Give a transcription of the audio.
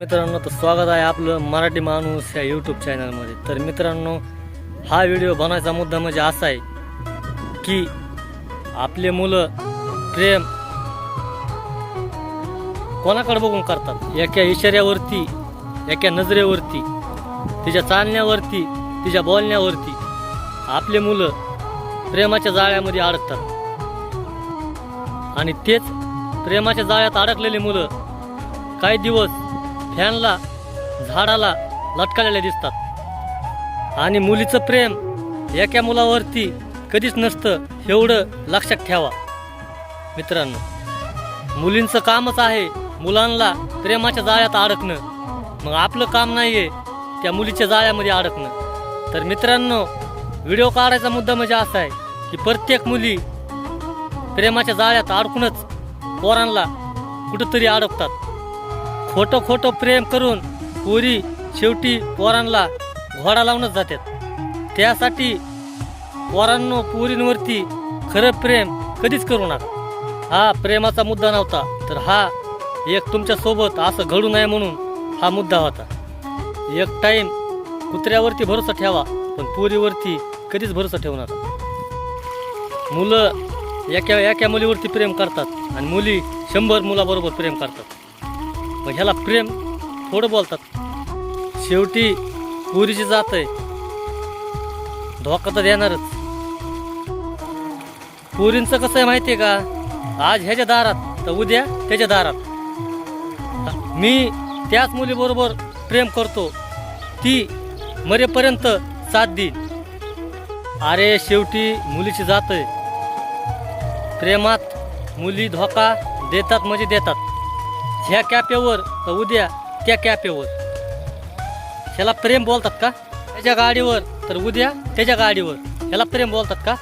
मित्रांनो तर स्वागत आहे आपलं मराठी माणूस या यूट्यूब चॅनलमध्ये तर मित्रांनो हा व्हिडिओ बनवायचा मुद्दा म्हणजे असा आहे की आपले मुलं प्रेम कोणाकडे बघून करतात? एका इशाऱ्यावरती एका नजरेवरती तिच्या चालण्यावरती तिच्या बोलण्यावरती आपले मुलं प्रेमाच्या जाळ्यामध्ये अडकतात. आणि तेच प्रेमाच्या जाळ्यात अडकलेली मुलं काही दिवस फॅनला झाडाला लटकलेले दिसतात. आणि मुलीचं प्रेम एका मुलावरती कधीच नसतं एवढं लक्षात ठेवा. मित्रांनो मुलींचं कामच आहे मुलांना प्रेमाच्या जाळ्यात अडकणं. मग आपलं काम नाही आहे त्या मुलीच्या जाळ्यामध्ये अडकणं. तर मित्रांनो व्हिडिओ काढायचा मुद्दा म्हणजे असा आहे की प्रत्येक मुली प्रेमाच्या जाळ्यात अडकूनच पोरांना कुठंतरी अडकतात. खोटं खोटं प्रेम करून पोरी शेवटी पोरांना घोडा लावूनच जातात. त्यासाठी पोरांनो पोरींवरती खरं प्रेम कधीच करू नका. हा प्रेमाचा मुद्दा नव्हता तर हा एक तुमच्यासोबत असं घडू नये म्हणून हा मुद्दा होता. एक टाईम कुत्र्यावरती भरोसा ठेवा पण पोरीवरती कधीच भरोसा ठेवू नका. मुलं एका एका मुलीवरती प्रेम करतात आणि मुली शंभर मुलाबरोबर प्रेम करतात. मग ह्याला प्रेम थोडं बोलतात. शेवटी पुरीची जात आहे. धोका तर देणारच. पुरींचं कसं आहे माहिती आहे का? आज ह्याच्या दारात तर उद्या त्याच्या दारात. मी त्याच मुलीबरोबर प्रेम करतो. ती मरेपर्यंत साथ देईन अरे शेवटी मुलीची जात आहे. प्रेमात मुली धोका देतात म्हणजे देतात. ह्या कॅपेवर तर उद्या त्या कॅपेवर ह्याला प्रेम बोलतात का? त्याच्या गाडीवर तर उद्या त्याच्या गाडीवर. ह्याला प्रेम बोलतात का?